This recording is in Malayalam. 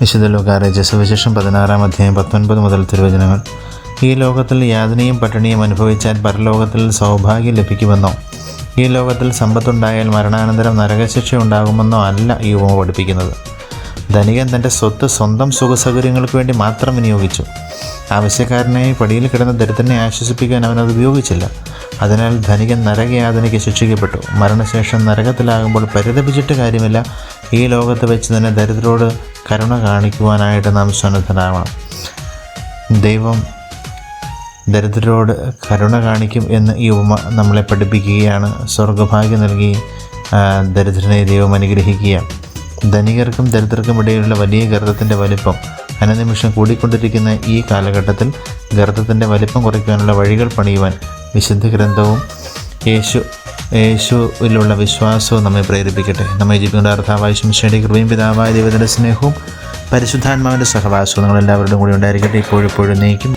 വിശുദ്ധ ലോകാരജ സുവിശേഷം പതിനാറാം അധ്യായം പത്തൊൻപത് മുതൽ തിരുവചനങ്ങൾ. ഈ ലോകത്തിൽ യാതനയും പട്ടിണിയും അനുഭവിച്ചാൽ പരലോകത്തിൽ സൗഭാഗ്യം ലഭിക്കുമെന്നോ ഈ ലോകത്തിൽ സമ്പത്തുണ്ടായാൽ മരണാനന്തരം നരകശിക്ഷ ഉണ്ടാകുമെന്നോ അല്ല ഈ ഉപമ പഠിപ്പിക്കുന്നത്. ധനികൻ തന്റെ സ്വത്ത് സ്വന്തം സുഖസൗകര്യങ്ങൾക്ക് വേണ്ടി മാത്രം വിനിയോഗിച്ചു. ആവശ്യക്കാരനായി പടിയിൽ കിടന്ന ദരിദ്രനെ ആശ്വസിപ്പിക്കാൻ അവനത് ഉപയോഗിച്ചില്ല. അതിനാൽ ധനികൻ നരകയാതനയ്ക്ക് ശിക്ഷിക്കപ്പെട്ടു. മരണശേഷം നരകത്തിലാകുമ്പോൾ പരിതപിച്ചിട്ട് കാര്യമില്ല. ഈ ലോകത്ത് വെച്ച് തന്നെ ദരിദ്രരോട് കരുണ കാണിക്കുവാനായിട്ട് നാം സന്നദ്ധനാവണം. ദൈവം ദരിദ്രരോട് കരുണ കാണിക്കും എന്ന് ഈ ഉപമ നമ്മളെ പഠിപ്പിക്കുകയാണ്. സ്വർഗഭാഗ്യം നൽകി ദരിദ്രനെ ദൈവം അനുഗ്രഹിക്കുക ധനികർക്കും ദരിദ്രർക്കും ഇടയിലുള്ള വലിയ ഗർത്തത്തിന്റെ വലിപ്പം. അനുനിമിഷം കൂടിക്കൊണ്ടിരിക്കുന്ന ഈ കാലഘട്ടത്തിൽ ഗർത്തത്തിന്റെ വലിപ്പം കുറയ്ക്കാനുള്ള വഴികൾ പണിയുവാൻ വിശുദ്ധ ഗ്രന്ഥവും യേശു യേശുവിലുള്ള വിശ്വാസവും നമ്മെ പ്രേരിപ്പിക്കട്ടെ. നമ്മെ ജീവിക്കുന്ന അർത്ഥാവായ ശംശയുടെ കൃപയും പിതാവായ ദൈവത്തിന്റെ സ്നേഹവും പരിശുദ്ധാത്മാവിന്റെ സഹവാസവും നിങ്ങളെല്ലാവരുടെയും കൂടി ഉണ്ടായിരിക്കട്ടെ. ഇപ്പോഴും ഇപ്പോഴും നീക്കും.